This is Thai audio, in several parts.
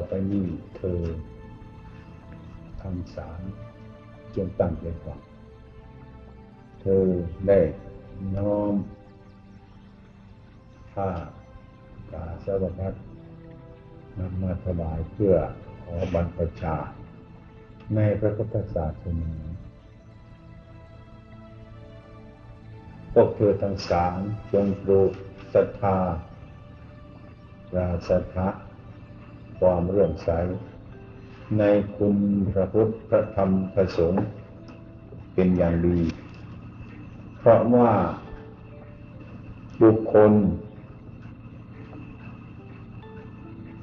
ต่อไปนี้เธอทำสารจงตั้งใจฟังเธอได้น้อมผ้ากาสาวพัดนำมาถวายเพื่อขอบรรพชา ในพระพุทธศาสนาพวกเธอทั้งสามจงปลูกศรัทธาราศรัทธา ความเรื่อมใส ในคุณพระพุทธพระธรรมพระสงฆ์เป็นอย่างดี เพราะว่าบุคคล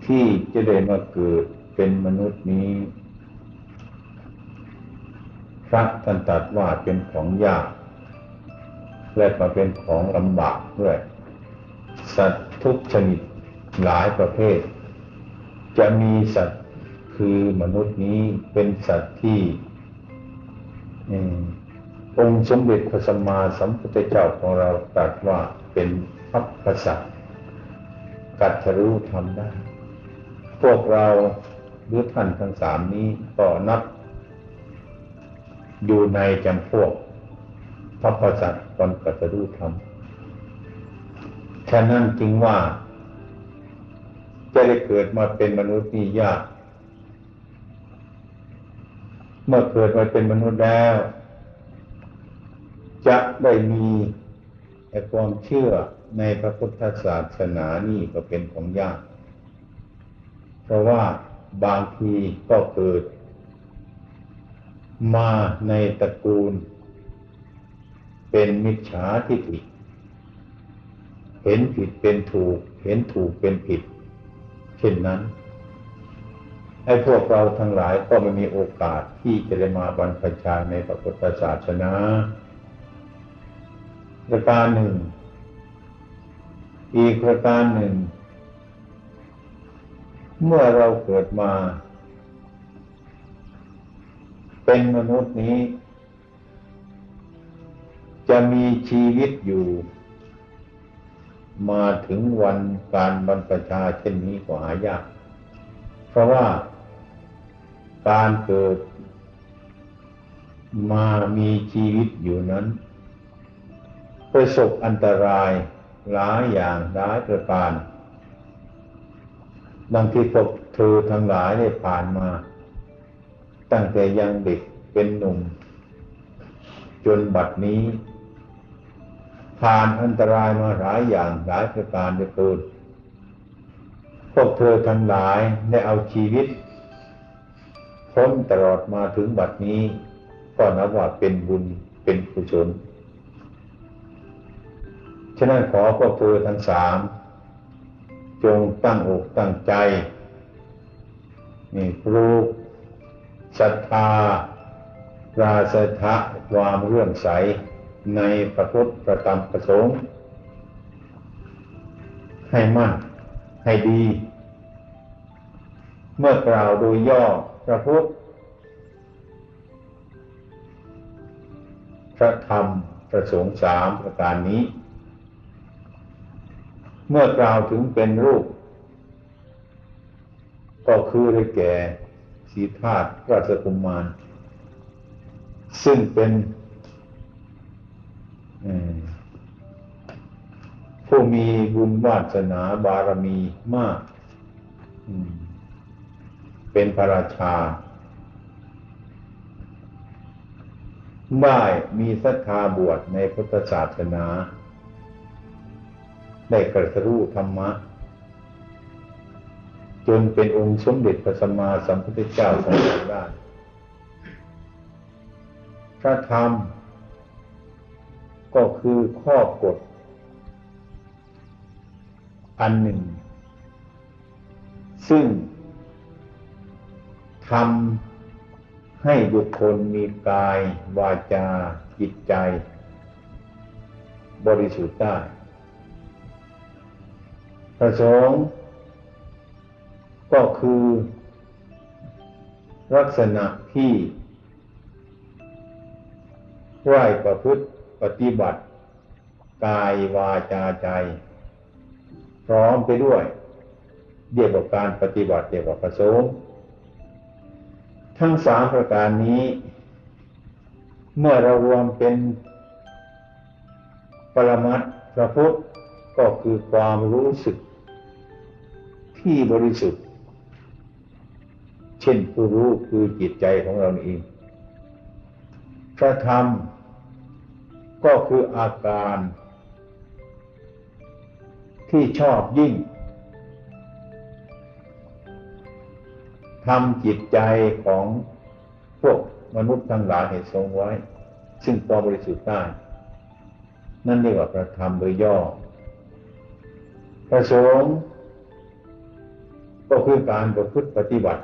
ที่จะได้มาเกิดเป็นมนุษย์นี้ พระท่านตรัสว่าเป็นของยาก และมาเป็นของลำบากด้วย สัตว์ทุกชนิดหลายประเภท จะมีสัตว์คือมนุษย์นี้เป็นสัตว์ที่องค์สมเด็จพระสัมมาสัมพุทธเจ้าของเราตรัสว่าเป็นพัพพสัตว์กัตถรู้ทำได้ พวกเราหรือท่านทั้งสามนี้ก็นับ อยู่ในจำพวกพัพพสัตว์ตอนกัตถรู้ทำฉะนั้นจึงว่า จะได้เกิดมาเป็นมนุษย์นี่ยาก เมื่อเกิดมาเป็นมนุษย์แล้ว จะได้มีแต่ความเชื่อในพระพุทธศาสนานี่ก็เป็นของยาก เพราะว่าบางทีก็เกิด มาในตระกูล เป็นมิจฉาทิฏฐิเห็นผิดเป็นถูก เห็นถูกเป็นผิด เช่นนั้นไอ้พวกเราทั้งหลายก็ไม่มีโอกาสที่จะได้มาบรรพชาในพระพุทธศาสนาประการหนึ่ง อีกประการหนึ่ง เมื่อเราเกิดมา เป็นมนุษย์นี้ จะมีชีวิตอยู่ มาถึงวันการบรรพชาเช่นนี้ก็หายาก เพราะว่าการเกิดมามีชีวิตอยู่นั้น ประสบอันตรายหลายอย่างหลายประการดังที่พวกเธอทั้งหลายได้ผ่านมา ตั้งแต่ยังเด็กเป็นหนุ่ม จนบัดนี้ ผ่านอันตรายมาหลายอย่างหลายประการเหลือเกินพวกเธอทั้งหลายได้เอาชีวิตพ้นตลอดมาถึงบัดนี้ ก็นับว่าเป็นบุญเป็นกุศลฉะนั้นขอพวกเธอทั้งสามจงตั้งอกตั้งใจนี่ปลูกศรัทธาราศรัทธะความเรื่อมใส ในพระพุทธประธรรมประสงค์ให้มั่นให้ดี เมื่อกล่าวโดยย่อพระพุทธพระธรรมประสงค์สามประการนี้ เมื่อกล่าวถึงเป็นรูป ก็คือได้แก่สีธาตุราชกุมาร ซึ่งเป็น ผู้มีบุญวาสนาบารมีมาก เป็นพระราชา ได้มีศรัทธาบวชในพุทธศาสนา ได้กระรู้ธรรมะ จนเป็นองค์สมเด็จพระสัมมาสัมพุทธเจ้าของเราได้พระธรรม ก็คือข้อกฎ อันหนึ่ง ซึ่งทำให้บุคคลมีกาย วาจา จิตใจ บริสุทธิ์ได้ประสงค์ก็คือลักษณะที่ไหวประพฤติ ปฏิบัติ กายวาจาใจ พร้อมไปด้วยเรียกว่าการปฏิบัติเรียกว่าประสงค์ทั้งสามประการนี้ เมื่อเรารวมเป็นปรมัตถ์พระพุทธก็คือความรู้สึก ที่บริสุทธิ์ เช่นผู้รู้คือจิตใจของเราเองพระธรรม ก็คืออาการ ที่ชอบยิ่งทำจิตใจของพวกมนุษย์ทั้งหลายให้ทรงไว้ ซึ่งความบริสุทธิ์ได้ นั่นเรียกว่าพระธรรมโดยย่อพระสงฆ์ก็คือการประพฤติปฏิบัติ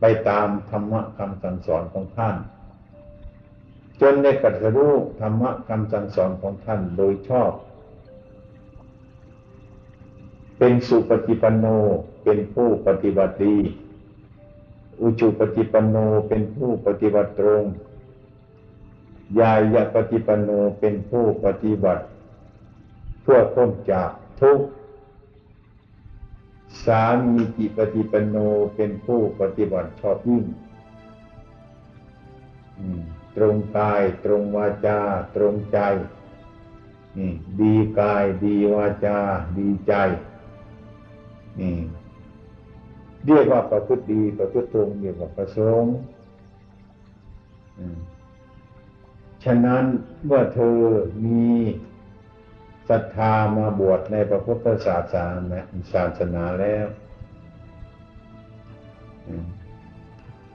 ไปตามธรรมะคำสั่งสอนของท่าน จนได้กัตรู้ธรรมะคำสั่งสอนของท่านโดยชอบ เป็นสุปฏิปันโนเป็นผู้ปฏิบัติดี อุจุปฏิปันโนเป็นผู้ปฏิบัติตรง ยายปฏิปันโนเป็นผู้ปฏิบัติ เพื่อพ้นจากทุกข์สามีจิปฏิปันโนเป็นผู้ปฏิบัติชอบยิ่ง ตรงกาย ตรงวาจา ตรงใจดีกายดีวาจา ดีใจนี่เรียกว่าประพฤติดีประพฤติตรงเรียกว่าประสงค์ฉะนั้นเมื่อเธอมีศรัทธามาบวชในพระพุทธศาสนาศาสนาแล้ว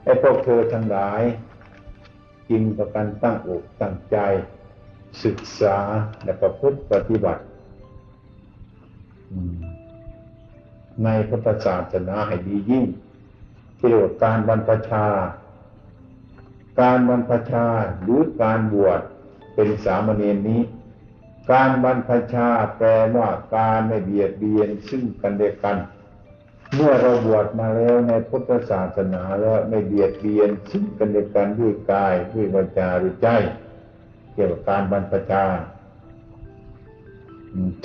ไอ้พวกเธอทั้งหลาย จึงประกันตั้งอกตั้งใจ ศึกษาและประพฤติปฏิบัติ ในพุทธศาสนาให้ดียิ่งเกี่ยวกับการบรรพชา การบรรพชาหรือการบวชเป็นสามเณรนี้ การบรรพชาแปลว่าการไม่เบียดเบียนซึ่งกันและกัน เมื่อเราบวชมาแล้วในพุทธศาสนาแล้วไม่เบียดเบียนซึ่งกันและกันด้วยกายด้วยวาจาด้วยใจ เกี่ยวกับการบรรพชา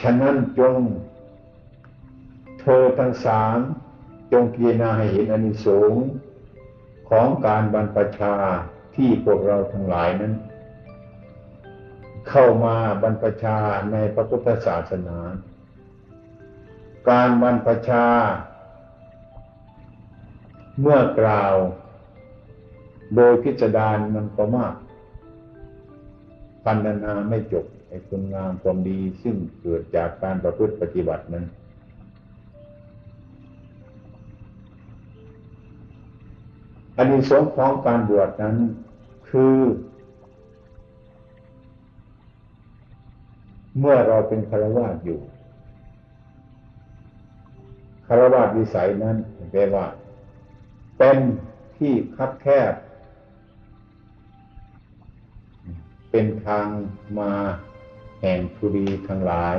ฉะนั้นจง เธอทั้งสามจงพิจารณาให้เห็นอนิสงส์ของการบรรพชาที่พวกเราทั้งหลายนั้น เข้ามาบรรพชาในพระพุทธศาสนา การบรรพชา เมื่อกล่าว โดยพิจารณามันก็มากพันนาไม่จบไอ้คุณงามความดีซึ่งเกิดจากการประพฤติปฏิบัตินั้นอันนี้สงของการบวชนั้นคือ เมื่อเราเป็นคารวะอยู่คารวะวิสัยนั้นแปลว่า เป็นที่คับแคบ เป็นทางมาแห่งทุรีทั้งหลาย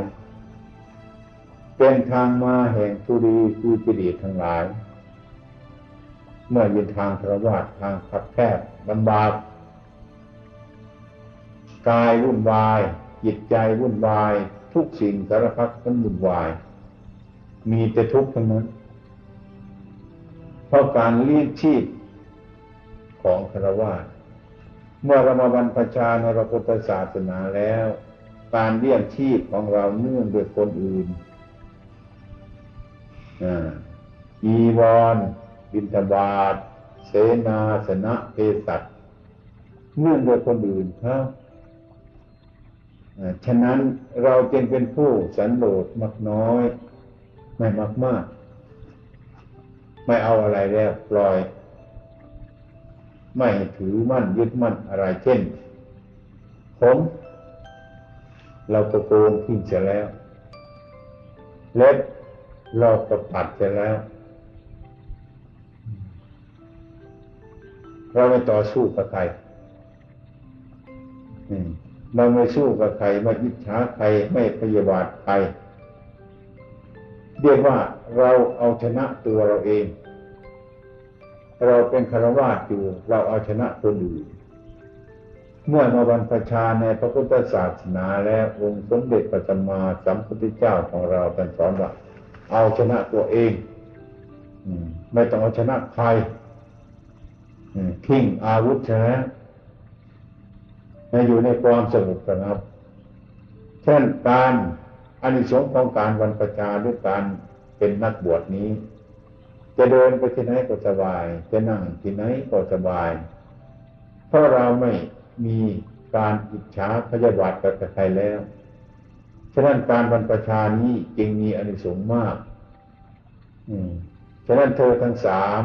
เป็นทางมาแห่งทุรีคือจิตทั้งหลาย เมื่อยืนทางพระวาดทางขับแคบลำบากกายวุ่นวาย จิตใจวุ่นวาย ทุกสิ่งสารพัดมันวุ่นวาย มีแต่ทุกข์ทั้งนั้น เพราะการเลี้ยงชีพของคารวะเมื่อเรามาบรรพชาในพระพุทธศาสนาแล้ว การเลี้ยงชีพของเราเนื่องด้วยคนอื่นอีวอนบินทบาทเสนาสนะเภสัชเนื่องโดยคนอื่นครับฉะนั้นเราจึงเป็นผู้สันโดษมากน้อย ไม่มากมาก ไม่เอาอะไรแล้วปล่อย ไม่ถือมั่นยึดมั่นอะไรเช่น ผม เราก็โกนทิ้งเสียแล้ว เล็บเราก็ปัดเสียแล้ว เราไม่ต่อสู้กับใครเราไม่สู้กับใครไม่ยิจฉาใครไม่พยาบาทใคร เรียกว่าเราเอาชนะตัวเราเอง เราเป็นคารวะอยู่เราเอาชนะคนอื่นเมื่อมาบรรพชาในพระพุทธศาสนาแล้วองค์สมเด็จพระสัมมาสัมพุทธเจ้าของเราท่านสอนว่าเอาชนะตัวเองไม่ต้องเอาชนะใครทิ้งอาวุธชนะให้อยู่ในความสงบสงับเช่นการ อานิสงส์ของการวันประชาหรือการเป็นนักบวชนี้ จะเดินไปที่ไหนก็สบาย จะนั่งที่ไหนก็สบาย เพราะเราไม่มีการอิจฉาพยาบาทกับใครแล้ว ฉะนั้นการบรรพชานี้จึงมีอนิสงส์มาก อืม ฉะนั้นเธอทั้งสาม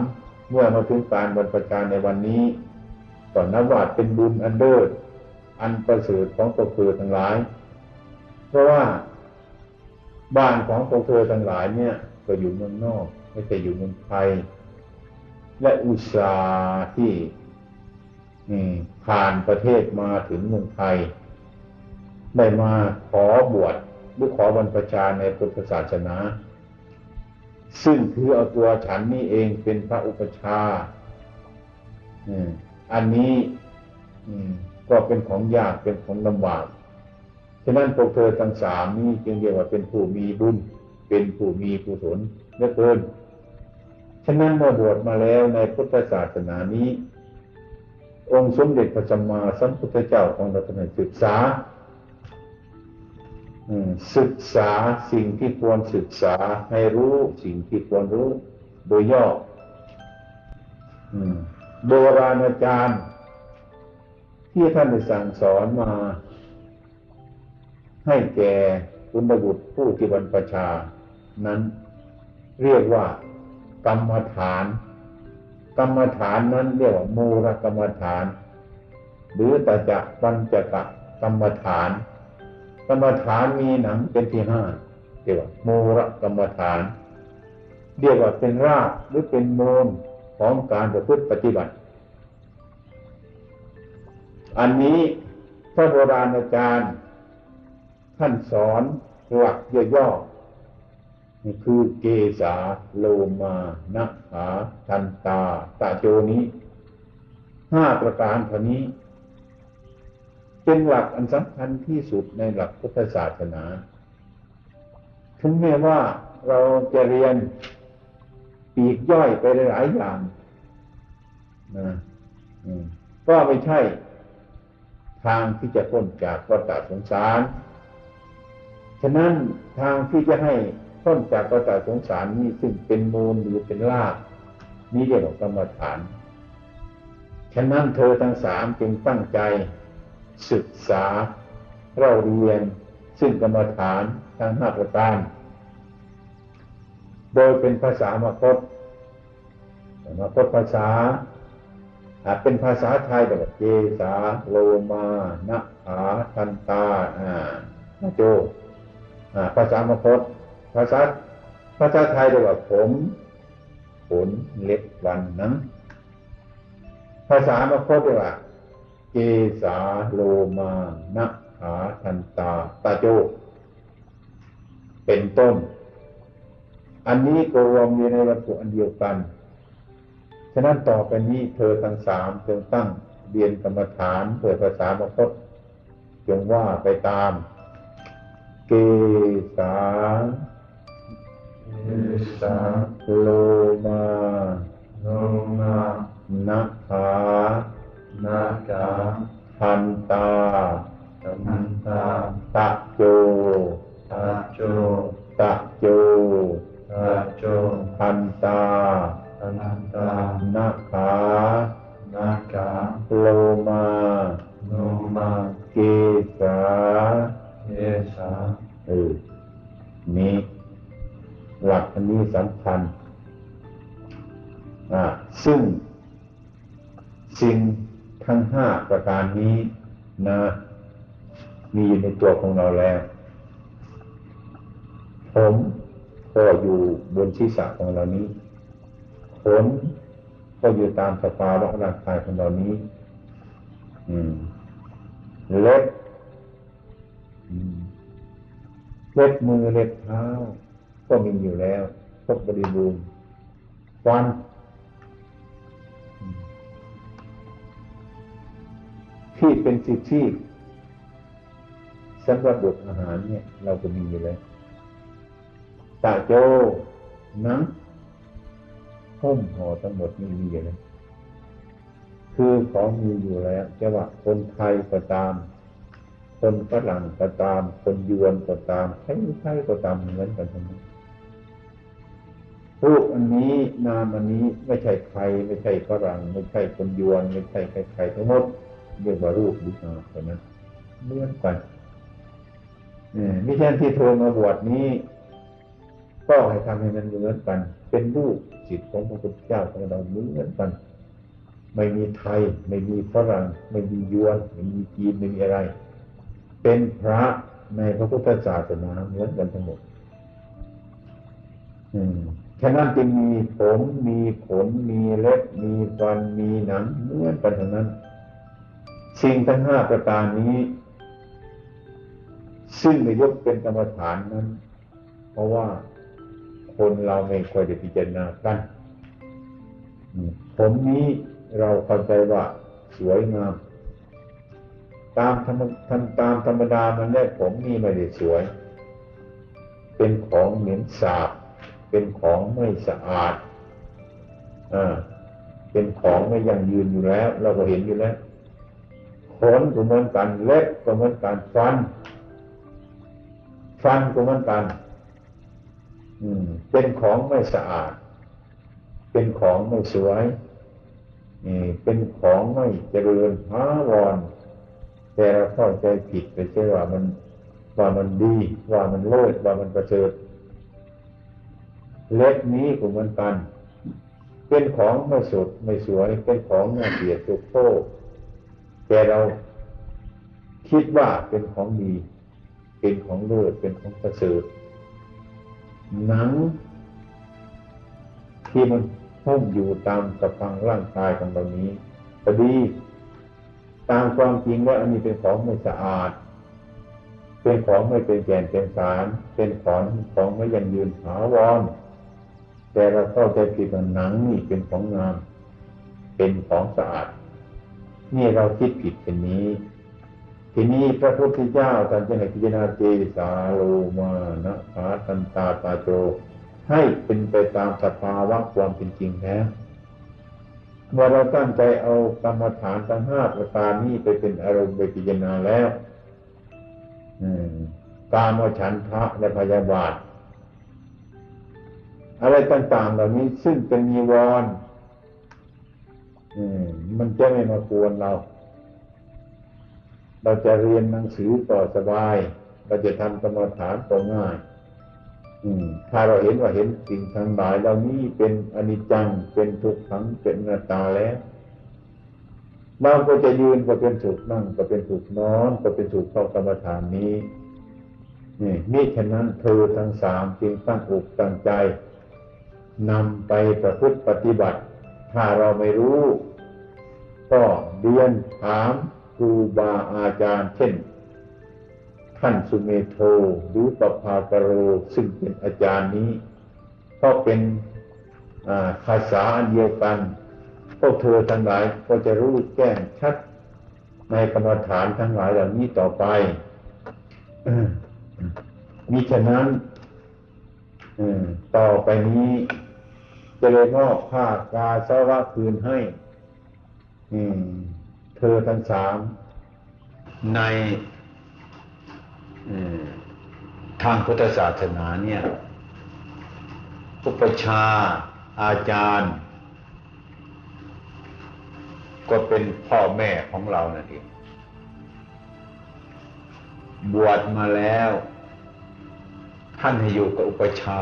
เมื่อมาถึงการบรรพชาในวันนี้ก็นับว่าเป็นบุญอันเดิศอันประเสริฐของตัวเธอทั้งหลาย เพราะว่า บ้านของตัวเธอทั้งหลายเนี่ย ก็อยู่เมืองนอก ไม่ใช่อยู่เมืองไทย และอุตสาห์ที่ผ่านประเทศมาถึงเมืองไทย ได้มาขอบวชหรือขอบรรพชาในพุทธศาสนา ซึ่งคือเอาตัวฉันนี่เองเป็นพระอุปชาอันนี้ก็เป็นของยากเป็นของลำบาก ฉะนั้นพวกเธอทั้งสามนี้จึงเรียกว่าเป็นผู้มีบุญ เป็นผู้มีกุศลเหลือเกิน ฉะนั้นเมื่อบวชมาแล้วในพุทธศาสนานี้ องค์สมเด็จพระสัมมาสัมพุทธเจ้าของเราท่านศึกษาศึกษาสิ่งที่ควรศึกษาให้รู้สิ่งที่ควรรู้โดยย่อโบราณอาจารย์ ที่ท่านได้สั่งสอนมา ให้แก่คุณบุตรผู้ที่บรรพชา นั้นเรียกว่ากรรมฐาน กรรมฐานนั้นเรียกว่ามูลกรรมฐาน หรือตจะปัญจกะกรรมฐาน กรรมฐานมีหนังเป็นที่ห้าเรียกว่ามูลกรรมฐาน เรียกว่าเป็นรากหรือเป็นมูลของการประพฤติปฏิบัติ อันนี้พระโบราณอาจารย์ ท่านสอนหลักย่อๆนี่คือเกสาโลมานะขาทันตาตะโจนี้ห้าประการเท่านี้ เป็นหลักอันสำคัญที่สุดในหลักพุทธศาสนา ถึงแม้ว่าเราจะเรียนปีกย่อยไปหลายอย่างนะก็ไม่ใช่ทางที่จะพ้นจากวัฏสงสาร ฉะนั้นทางที่จะให้พ้นจากวัฏสงสารนี้ซึ่งเป็นมูลหรือเป็นรากนี้เรียกว่ากรรมฐาน ฉะนั้นเธอทั้งสามจึงตั้งใจ ศึกษาเราเรียนซึ่งกรรมฐานทั้งห้าประการโดยเป็นภาษามคตมคตภาษาอาจเป็นภาษาไทยแบบเจสาโลมานะขาทันตาอ่าโจ ภาษามคต ภาษาภาษาไทยเรียกว่าผมขนเล็บวันหนังภาษามคตเรียกว่าเกสาโลมานะขาทันตาตาโจ เป็นต้น อันนี้ก็รวมอยู่ในวัตถุอันเดียวกัน ฉะนั้นต่อไปนี้เธอทั้งสามจงตั้งเรียนกรรมฐานเปิดภาษามคตจงว่าไปตาม เกสาเอสาโลมาโลมานะขานาคาพันตา เล็บเล็บมือเล็บเท้า ก็มีอยู่แล้วครบบริบูรณ์ฟันที่เป็นสิทธิสำหรับบดอาหารเนี่ย เราก็มีอยู่แล้วตาโจหนังหุ้มห่อทั้งหมดนี่มีอยู่เลย คือของมีอยู่แล้วจะว่าคนไทยก็ตาม คนฝรั่งก็ตาม คนยวนก็ตามใครใครก็ตามเหมือนกันทั้งนั้นรูปอันนี้นามอันนี้ไม่ใช่ใคร ไม่ใช่ฝรั่งไม่ใช่คนยวน ไม่ใช่ใครใครทั้งหมดเรียกว่ารูปดินามเท่านั้นเหมือนกันมิใช่นที่โทรมาบวชนี้ ก็ให้ทำให้มันเหมือนกัน เป็นรูปจิตของพระพุทธเจ้าของเราเหมือนกัน ไม่มีไทย ไม่มีฝรั่ง ไม่มียวน ไม่มีจีน ไม่มีอะไร เป็นพระในพระพุทธศาสนาเหมือนกันทั้งหมด อืมฉะนั้นจึงมีผมมีขนมีเล็บมีฟันมีหนังเหมือนกันทั้งนั้น สิ่งทั้งห้าประการนี้ ซึ่งในยกเป็นกรรมฐานนั้น เพราะว่าคนเราไม่ค่อยได้พิจารณากันผมนี้ เราเข้าใจว่าสวยงาม ตามธรรมทำตามธรรมดามันแรกผมนี่ไม่ได้สวย เป็นของเหม็นสาบ เป็นของไม่สะอาดอ่าเป็นของไม่ยั่งยืนอยู่แล้ว เราก็เห็นอยู่แล้วขนก็เหมือนกันเล็บก็เหมือนกันฟัน ฟันก็เหมือนกัน อืม เป็นของไม่สะอาด เป็นของไม่สวย เป็นของไม่เจริญหาวร แต่เราเข้าใจผิดไปเชื่อว่ามันว่ามันดีว่ามันเลิศว่ามันประเสริฐเล็บนี้ก็เหมือนกัน เป็นของไม่สดไม่สวย เป็นของน่าเกลียดตุกโตแต่เราคิดว่าเป็นของดี เป็นของเลิศเป็นของประเสริฐหนังที่มัน หุ้มอยู่ตามกระพังร่างกายของเรานี้พอดี ตามความจริงว่าอันนี้เป็นของไม่สะอาด เป็นของไม่เป็นแก่นเป็นสาร เป็นของของไม่ยังยืนหาวรแต่เราเข้าใจผิดว่าหนังนี่เป็นของงาม เป็นของสะอาด นี่เราคิดผิดเป็นนี้ ทีนี้พระพุทธเจ้าท่านจะให้พิจารณาเจสาโลมานะสาตันตาตาโจ ให้เป็นไปตามสภาวะความเป็นจริงแท้วเมื่อเราตั้งใจเอากรรมฐานทั้งห้าประการนี้ไปเป็นอารมณ์ไปพิจารณาแล้วกามฉันทะและพยาบาท อะไรต่างๆเหล่านี้ซึ่งเป็นมีวรมันจะไม่มากวนเรา เราจะเรียนหนังสือต่อสบาย เราจะทำกรรมฐานต่อง่าย ถ้าเราเห็นว่าเห็นสิ่งทั้งหลายเหล่านี้เป็นอนิจจังเป็นทุกขังเป็นนาตาแล้วเราก็จะยืนก็เป็นสุขนั่งก็เป็นสุขนอนก็เป็นสุขเข้ากรรมฐานนี้นี่มิฉะนั้นเธอทั้งสามจึงตั้งอกตั้งใจนำไปประพฤติปฏิบัติ ถ้าเราไม่รู้ ก็เรียนถามครูบาอาจารย์ เช่น ท่านสุเมโทหรือปภากโรซึ่งเป็นอาจารย์นี้ ก็เป็นภาษาอันเดียวกัน พวกเธอทั้งหลายก็จะรู้แจ้งชัดในกรรมฐานทั้งหลายเหล่านี้ต่อไปมิฉะนั้นต่อไปนี้ จะเลยมอบผ้ากาสาวะคืนให้เธอทั้งสามใน ทางพุทธศาสนาเนี่ยอุปชาอาจารย์ ก็เป็นพ่อแม่ของเรานั่นเองบวชมาแล้ว ท่านให้อยู่กับอุปชา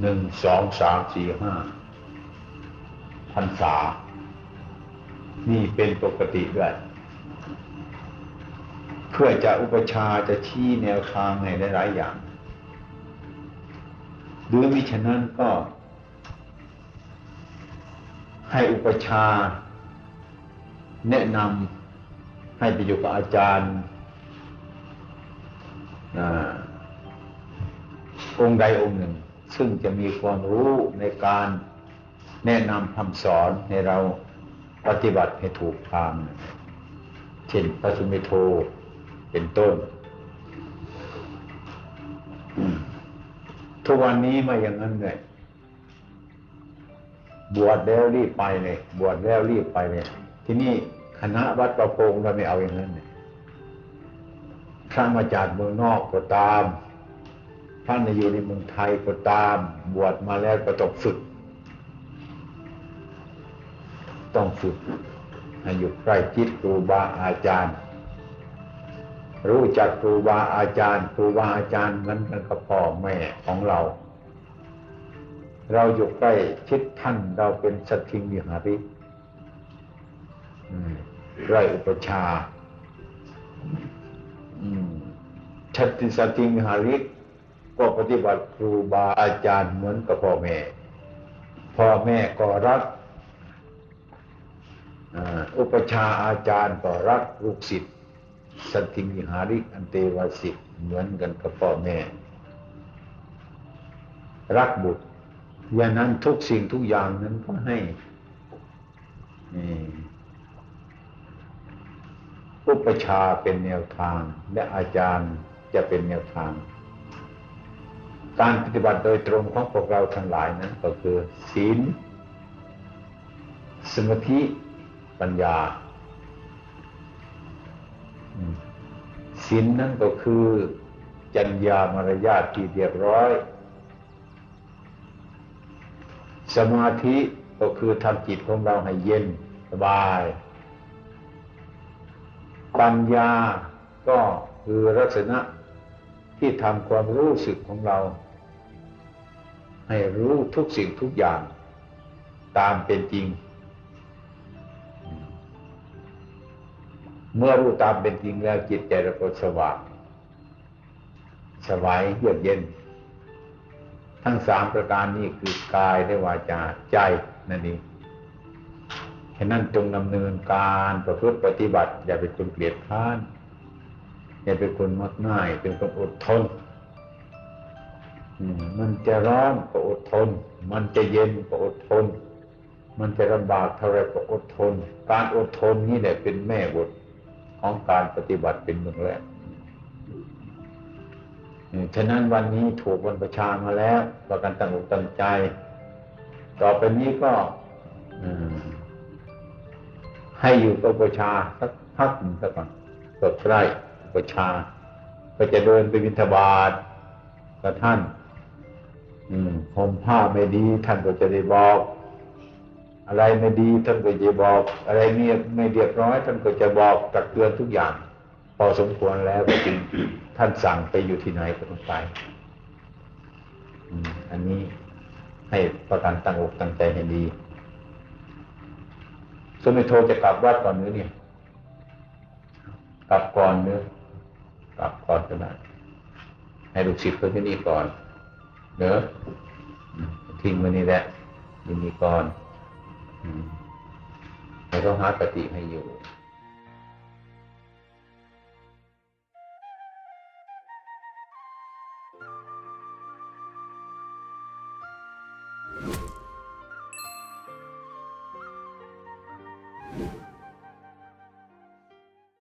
หนึ่งสองสามสี่ห้าพรรษา นี่เป็นปกติด้วย เพื่อจะอุปชาจะชี้แนวทางในหลายอย่าง หรือมิฉะนั้นก็ ให้อุปชา แนะนำให้ไปอยู่กับอาจารย์องค์ใดองค์หนึ่ง ซึ่งจะมีความรู้ในการแนะนำคำสอนให้เราปฏิบัติให้ถูกทาง เช่นพระสุเมโท เป็นต้น ทุกวันนี้มาอย่างนั้นเลยบวชแล้วรีบไปเลยบวชแล้วรีบไปเลยที่นี่คณะวัดประพงเราไม่เอาอย่างนั้นเลยพระมาจากเมืองนอกก็ตามท่านอยู่ในเมืองไทยก็ตาม บวชมาแล้วก็ต้องฝึก ต้องฝึกให้อยู่ใกล้ชิดครูบาอาจารย์ รู้จักครูบาอาจารย์ครูบาอาจารย์นั้นกันกับพ่อแม่ของเรา เราอยู่ใกล้ชิดท่านเราเป็นสัตทิงวิหาริไรอุปชาชัตติสัตทิงวิหาริกก็ปฏิบัติครูบาอาจารย์เหมือนกับพ่อแม่ พ่อแม่ก็รักอุปชาอาจารย์ก็รักลูกศิษย์ สัตทิงวิหาริกอันเตวาสิกเหมือนกันกับพ่อแม่ รักบุตรอย่างนั้นทุกสิ่งทุกอย่างนั้นก็ให้อุปชาเป็นแนวทาง และอาจารย์จะเป็นแนวทาง การปฏิบัติโดยตรงของพวกเราทั้งหลายนั้นก็คือ ศีล สมาธิ ปัญญา ศีลนั่นก็คือจัญญามารยาทที่เรียบร้อย สมาธิก็คือทำจิตของเราให้เย็นสบาย ปัญญาก็คือลักษณะที่ทำความรู้สึกของเรา ให้รู้ทุกสิ่งทุกอย่างตามเป็นจริง เมื่อรู้ตามเป็นจริงแล้วจิตใจเราก็สว่างสบายเยือกเย็น ทั้งสามประการนี้คือกายและวาจาใจนั่นเองฉะนั้นจงดำเนินการประพฤติปฏิบัติ อย่าเป็นคนเกลียดค้าน อย่าเป็นคนมักง่าย เป็นคนอดทนมมันจะร้อนก็อดทน มันจะเย็นก็อดทน มันจะลำบากเท่าไรก็อดทน การอดทนนี่แหละเป็นแม่บท ของการปฏิบัติเป็นเมืองแรกฉะนั้นวันนี้ถูกวันประชามาแล้วประกันตั้งอกตั้งใจ ต่อไปนี้ก็ให้อยู่กับประชาสักพักหนึ่งสักก่อนก็ใกล้ประชา ก็จะเดินไปวินทบาทกับท่าน อืมห่มผ้าไม่ดีท่านก็จะได้บอก อะไรไม่ดีท่านก็จะบอก อะไรเงียไม่เรียบร้อยท่านก็จะบอกตักเตือนทุกอย่าง พอสมควรแล้วก็จึงท่านสั่งไปอยู่ที่ไหนก็ต้องไปอันนี้ให้ประกันตั้งอกตั้งใจให้ดีสมิโทรจะกลับวัดก่อนหรือเนี่ย กลับก่อนเนื้อกลับก่อนก็ได้ให้ลูกศิษย์เพื่อนที่นี่ก่อนเนอะอืมทิ้งไว้นี่แหละที่นี่ก่อน ให้เขาหาปฏิให้อยู่